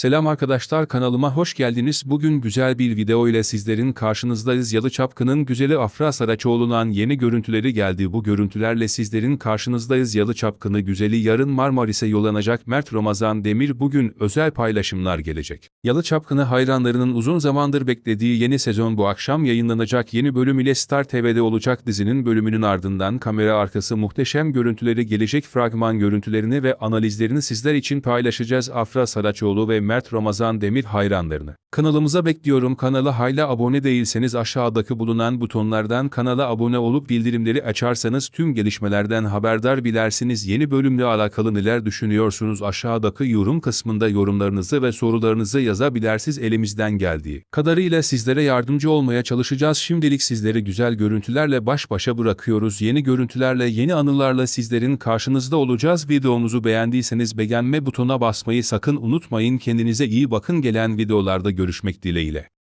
Selam arkadaşlar kanalıma hoş geldiniz. Bugün güzel bir video ile sizlerin karşınızdayız. Yalı Çapkın'ın güzeli Afra Saraçoğlu'ndan yeni görüntüleri geldi. Bu görüntülerle sizlerin karşınızdayız. Yalı Çapkın'ı güzeli yarın Marmaris'e yollanacak Mert Ramazan Demir bugün özel paylaşımlar gelecek. Yalı Çapkın'ı hayranlarının uzun zamandır beklediği yeni sezon bu akşam yayınlanacak yeni bölüm ile Star TV'de olacak dizinin bölümünün ardından kamera arkası muhteşem görüntüleri gelecek fragman görüntülerini ve analizlerini sizler için paylaşacağız. Afra Saraçoğlu ve Mert Ramazan Demir hayranlarını. Kanalımıza bekliyorum. Kanala hala abone değilseniz aşağıdaki bulunan butonlardan kanala abone olup bildirimleri açarsanız tüm gelişmelerden haberdar bilersiniz. Yeni bölümle alakalı neler düşünüyorsunuz? Aşağıdaki yorum kısmında yorumlarınızı ve sorularınızı yazabilirsiniz elimizden geldiği kadarıyla sizlere yardımcı olmaya çalışacağız. Şimdilik sizleri güzel görüntülerle baş başa bırakıyoruz. Yeni görüntülerle, yeni anılarla sizlerin karşınızda olacağız. Videomuzu beğendiyseniz beğenme butonuna basmayı sakın unutmayın. Kendinize iyi bakın gelen videolarda görüşmek dileğiyle.